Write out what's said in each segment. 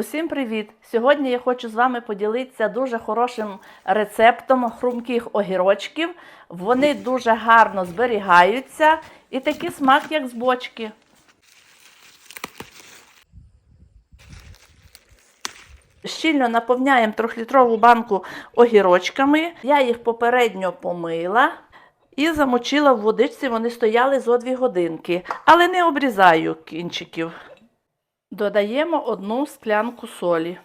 Усім привіт! Сьогодні я хочу з вами поділитися дуже хорошим рецептом хрумких огірочків. Вони дуже гарно зберігаються і такий смак, як з бочки. Щільно наповняємо трьохлітрову банку огірочками. Я їх попередньо помила і замочила в водичці. Вони стояли зо дві годинки, але не обрізаю кінчиків. Додаємо одну склянку солі.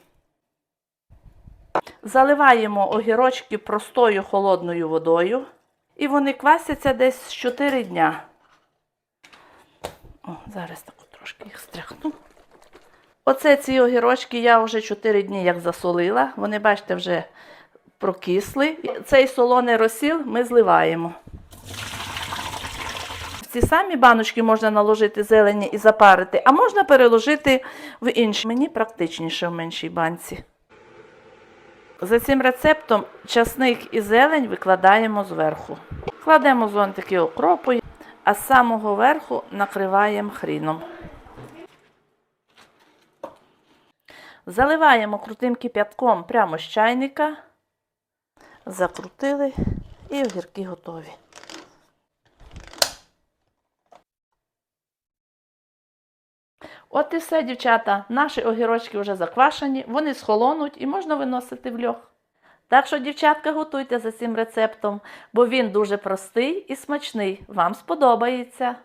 Заливаємо огірочки простою холодною водою. І вони квасяться десь 4 дня. О, зараз так трошки їх стряхну. Оце ці огірочки я вже 4 дні як засолила. Вони, бачите, вже прокисли. Цей солоний розсіл ми зливаємо. Ці самі баночки можна наложити зелені і запарити, а можна переложити в інші. Мені практичніше в меншій банці. За цим рецептом часник і зелень викладаємо зверху. Кладемо зонтики окропу, а з самого верху накриваємо хріном. Заливаємо крутим кип'ятком прямо з чайника. Закрутили і огірки готові. От і все, дівчата. Наші огірочки вже заквашені, вони схолонуть і можна виносити в льох. Так що, дівчатка, готуйте за цим рецептом, бо він дуже простий і смачний. Вам сподобається.